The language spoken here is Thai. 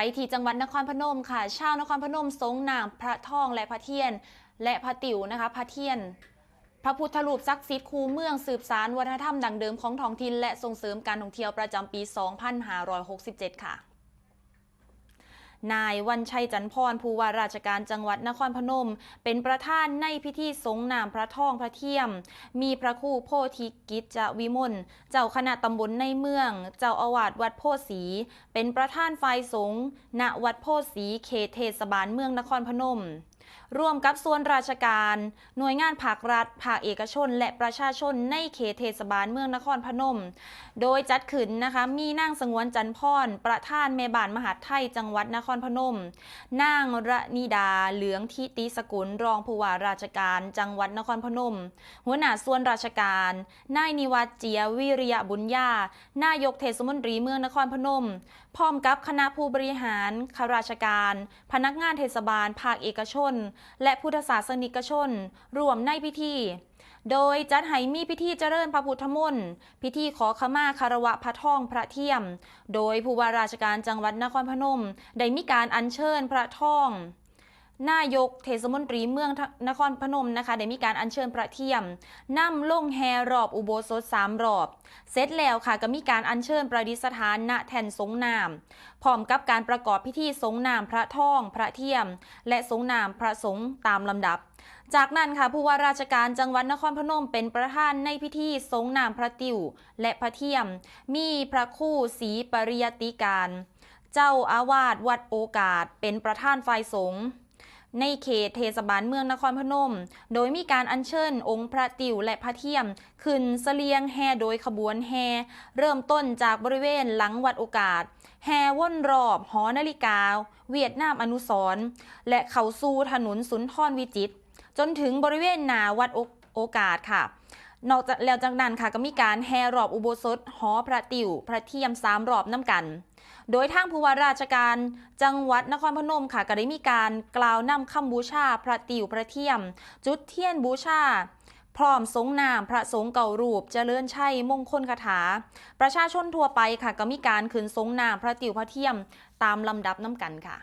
ไปที่จังหวัดนครพนมค่ะ ชาวนครพนมสงนามพระทองและพระเทียน และพระติ๋วนะคะ พระเทียน พระพุทธรูปศักดิ์สิทธิ์คูเมืองสืบสารวัฒนธรรมดังเดิมของท้องถิ่นและส่งเสริมการท่องเที่ยวประจำปี 2567 ค่ะ นายวันชัยจันพรผู้ว่าราชการจังหวัดนครพนม เป็นประธานในพิธีสงนามพระทองพระเทียม มีพระครูโพธิกิจจวิมลเจ้าคณะตำบลในเมือง เจ้าอาวาสวัดโพธิ์ศรีเป็นประธานฝ่ายสงฆ์ณวัดโพธิ์ศรีเขตเทศบาลเมืองนครพนม ร่วมกับส่วนราชการ หน่วยงานภาครัฐ ภาคเอกชน และประชาชนในเขตเทศบาลเมืองนครพนม โดยจัดขึ้นนะคะ มีนางสงวนจันพร ประธานแม่บ้านมหาดไทยจังหวัดนครพนม นางระนิดา เหลืองทิติสกุล รองผู้ว่าราชการจังหวัดนครพนม หัวหน้าส่วนราชการ นายนิวัฒน์เจียวิริยบุญญา นายกเทศมนตรีเมืองนครพนม พร้อมกับคณะผู้บริหารข้าราชการ พนักงานเทศบาล ภาคเอกชนและพุทธศาสนิกชน รวมในพิธี โดยจัดให้มีพิธีเจริญพระพุทธมนต์พิธีขอขมาคารวะพระท่องพระเทียม โดยผู้ว่าราชการจังหวัดนครพนม ได้มีการอัญเชิญพระท่อง นายกเทศมนตรีเมืองนครพนมนะคะได้มีการอัญเชิญพระเทียมนำลงแฮรอบอุโบสถสามรอบ เสร็จแล้วค่ะก็มีการอัญเชิญประดิษฐานณแท่นสงนามพร้อมกับการประกอบพิธีสงนามพระท่อง พระเทียม และสงนามพระสงฆ์ตามลำดับ จากนั้นค่ะผู้ว่าราชการจังหวัดนครพนมเป็นประธานในพิธีสงนามพระติวและพระเทียม มีพระคู่ศรีปริยติการ เจ้าอาวาสวัดโอกาสเป็นประธานฝ่ายสงฆ์ ในเขตเทศบาลเมืองนครพนม โดยมีการอัญเชิญองค์พระติวและพระเทียม ขึ้นเสลียงแห่โดยขบวนแห่เริ่มต้นจากบริเวณหลังวัดโอกาส แห่ว่นรอบหอนาฬิกา เวียดนามอนุสรและเขาสู่ถนนสุนทรวิจิตรจนถึงบริเวณนาวัดโอโอกาสค่ะ นอกจากแล้วจากนั้นค่ะก็มีการแห่รอบอุโบสถหอพระติวพระเทียมสามรอบน้ำกัน โดยทางผู้ว่าราชการจังหวัดนครพนมค่ะก็ได้มีการกล่าวนำคำบูชาพระติวพระเทียม จุดเทียนบูชาพร้อมสงนามพระสงฆ์เก่ารูปเจริญชัยมงคลคาถา ประชาชนทั่วไปค่ะก็มีการขึ้นสงนามพระติวพระเทียมตามลำดับน้ำกันค่ะ